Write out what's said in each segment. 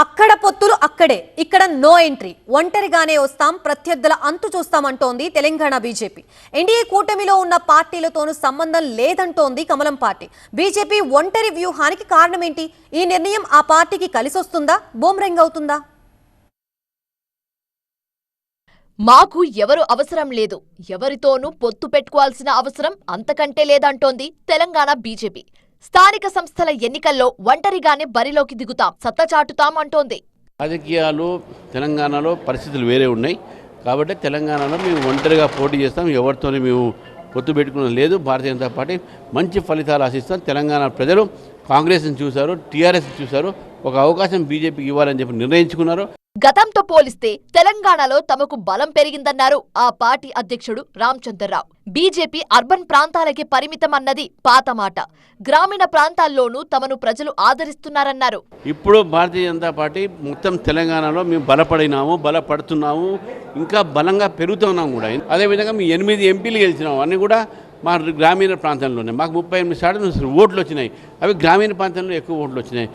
అక్కడ పొత్తులు అక్కడే. ఇక్కడ నో ఎంట్రీ ఒంటరిగానే వస్తాం ప్రత్యర్థుల అంతు చూస్తామంటోంది తెలంగాణ బీజేపీ. ఎన్డీఏ కూటమిలో ఉన్న పార్టీలతోనూ సంబంధం లేదంటోంది కమలం పార్టీ. బీజేపీ ఒంటరి వ్యూహానికి కారణమేంటి? ఈ నిర్ణయం ఆ పార్టీకి కలిసొస్తుందా? బూమ్రెంగ్ అవుతుందా? మాకు ఎవరు అవసరం లేదు. ఎవరితోనూ పొత్తు పెట్టుకోవాల్సిన అవసరం అంతకంటే లేదంటోంది తెలంగాణ బీజేపీ. స్థానిక సంస్థల ఎన్నికల్లో ఒంటరిగానే బరిలోకి దిగుతాం సత్తచాటుతాం అంటోంది. రాజకీయాలు తెలంగాణలో పరిస్థితులు వేరే ఉన్నాయి. కాబట్టి తెలంగాణలో మేము ఒంటరిగా పోటీ చేస్తాం ఎవరితోనే మేము పొత్తు పెట్టుకున్న లేదు. భారతీయ జనతా పార్టీ మంచి ఫలితాలు ఆశిస్తాం. తెలంగాణ ప్రజలు కాంగ్రెస్ని చూశారు టీఆర్ఎస్ని చూశారు. ఒక అవకాశం బీజేపీకి ఇవ్వాలని చెప్పి నిర్ణయించుకున్నారు. గతంతో పోలిస్తే తెలంగాణలో తమకు బలం పెరిగిందన్నారు ఆ పార్టీ అధ్యక్షుడు రామచంద్రరావు. బీజేపీ అర్బన్ ప్రాంతాలకి పరిమితమన్నది పాత మాట. గ్రామీణ ప్రాంతాల్లోనూ తమను ప్రజలు ఆదరిస్తున్నారన్నారు. ఇప్పుడు భారతీయ జనతా పార్టీ మొత్తం తెలంగాణలో మేము బలపడినాము బలపడుతున్నాము ఇంకా బలంగా పెరుగుతున్నాం కూడా. అదేవిధంగా మీ ఎనిమిది ఎంపీలు గెలిచినాము అన్నీ కూడా మా గ్రామీణ ప్రాంతంలోనే. మాకు ముప్పై ఎనిమిది శాతం ఓట్లు వచ్చినాయి. అవి గ్రామీణ ప్రాంతంలో ఎక్కువ ఓట్లు వచ్చినాయి.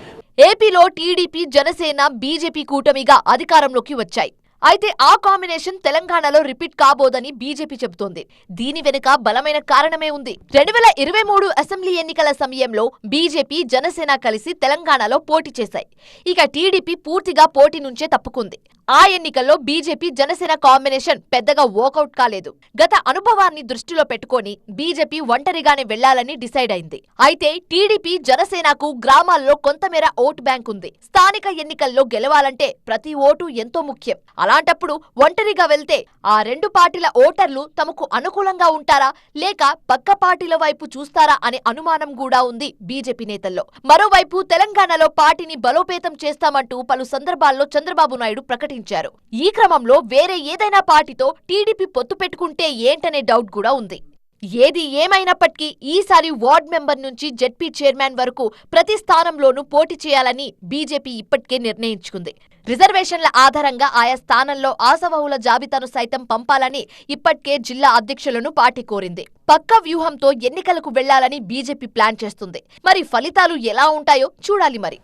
ఏపీలో టీడీపీ జనసేన బీజేపీ కూటమిగా అధికారంలోకి వచ్చాయి. అయితే ఆ కాంబినేషన్ తెలంగాణలో రిపీట్ కాబోదని బీజేపీ చెబుతోంది. దీని వెనుక బలమైన కారణమే ఉంది. రెండు వేల ఇరవై మూడు అసెంబ్లీ ఎన్నికల సమయంలో బీజేపీ జనసేన కలిసి తెలంగాణలో పోటీ చేశాయి. ఇక టీడీపీ పూర్తిగా పోటీ నుంచే తప్పుకుంది. ఆ ఎన్నికల్లో బీజేపీ జనసేన కాంబినేషన్ పెద్దగా వర్కౌట్ కాలేదు. గత అనుభవాన్ని దృష్టిలో పెట్టుకొని బీజేపీ ఒంటరిగానే వెళ్ళాలని డిసైడ్ అయింది. అయితే టీడీపీ జనసేనకు గ్రామాల్లో కొంతమేర ఓటు బ్యాంక్ ఉంది. స్థానిక ఎన్నికల్లో గెలవాలంటే ప్రతి ఓటు ఎంతో ముఖ్యం. అలాంటప్పుడు ఒంటరిగా వెళ్తే ఆ రెండు పార్టీల ఓటర్లు తమకు అనుకూలంగా ఉంటారా? లేక పక్క పార్టీల వైపు చూస్తారా అనే అనుమానం కూడా ఉంది బీజేపీ నేతల్లో. మరోవైపు తెలంగాణలో పార్టీని బలోపేతం చేస్తామంటూ పలు సందర్భాల్లో చంద్రబాబు నాయుడు ప్రకటించారు. ఈ క్రమంలో వేరే ఏదైనా పార్టీతో టీడీపీ పొత్తు పెట్టుకుంటే ఏంటనే డౌట్ కూడా ఉంది. ఏది ఏమైనప్పటికీ ఈసారి వార్డ్ మెంబర్ నుంచి జెడ్పీ చైర్మన్ వరకు ప్రతి స్థానంలోనూ పోటీ చేయాలని బీజేపీ ఇప్పటికే నిర్ణయించుకుంది. రిజర్వేషన్ల ఆధారంగా ఆయా స్థానంలో ఆసవహుల జాబితాను సైతం పంపాలని ఇప్పటికే జిల్లా అధ్యక్షులను పార్టీ కోరింది. పక్క వ్యూహంతో ఎన్నికలకు వెళ్ళాలని బీజేపీ ప్లాన్ చేస్తుంది. మరి ఫలితాలు ఎలా ఉంటాయో చూడాలి మరి.